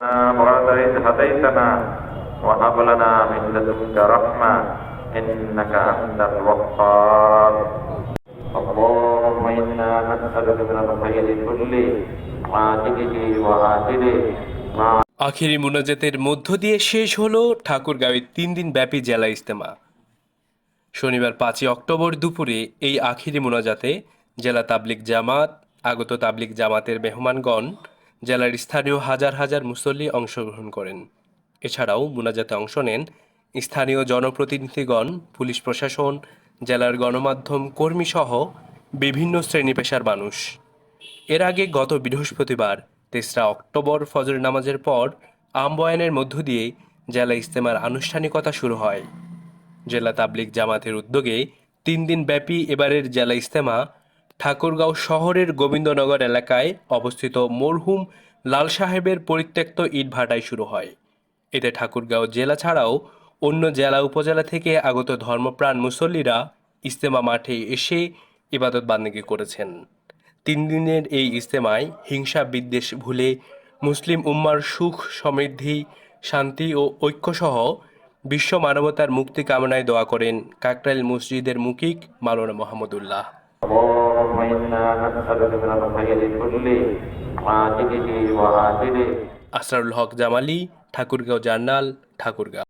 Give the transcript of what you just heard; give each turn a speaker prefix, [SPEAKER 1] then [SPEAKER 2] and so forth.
[SPEAKER 1] بعد إذ هديتنا وهب لنا من لدنك رحمة إنك أنت الوهاب اللهم إنا نسألك من الخير كله عاجله وآجله ما
[SPEAKER 2] আখেরি মোনাজাতের মধ্য দিয়ে শেষ হলো ঠাকুরগাঁওয়ের তিন দিন ব্যাপী জেলা ইজতেমা শনিবার পাঁচই অক্টোবর দুপুরে এই আখিরি মোনাজাতে জেলা তাবলিক জামাত আগত তাবলিক জামাতের মেহমানগণ জেলার স্থানীয় হাজার হাজার মুসল্লি অংশগ্রহণ করেন। এছাড়াও মোনাজাতে অংশ নেন স্থানীয় জনপ্রতিনিধিগণ, পুলিশ প্রশাসন, জেলার গণমাধ্যম কর্মীসহ বিভিন্ন শ্রেণি পেশার মানুষ। এর আগে গত বৃহস্পতিবার, তেসরা অক্টোবর ফজর নামাজের পর আমবয়ানের মধ্য দিয়ে জেলা ইজতেমার আনুষ্ঠানিকতা শুরু হয়। জেলা তাবলিক জামাতের উদ্যোগে তিন দিন ব্যাপী এবারের জেলা ইজতেমা ঠাকুরগাঁও শহরের গোবিন্দনগর এলাকায় অবস্থিত মরহুম লাল সাহেবের পরিত্যক্ত ইটভাটায় শুরু হয়। এতে ঠাকুরগাঁও জেলা ছাড়াও অন্য জেলা উপজেলা থেকে আগত ধর্মপ্রাণ মুসল্লিরা ইজতেমা মাঠে এসে ইবাদত বান্দিগি করেছেন। তিন দিনের এই ইজতেমায় হিংসা বিদ্বেষ ভুলে মুসলিম উম্মার সুখ সমৃদ্ধি, শান্তি ও ঐক্যসহ বিশ্ব মানবতার মুক্তি কামনায় দোয়া করেন কাকরাইল মসজিদের মুকিক মাওলানা মোহাম্মদুল্লাহ।
[SPEAKER 1] اللهم إنا نسألك من الخير كله عاجله وآجله
[SPEAKER 2] আসরারুল হক জামালি ঠাকুরগাঁও জার্নাল ঠাকুরগাঁও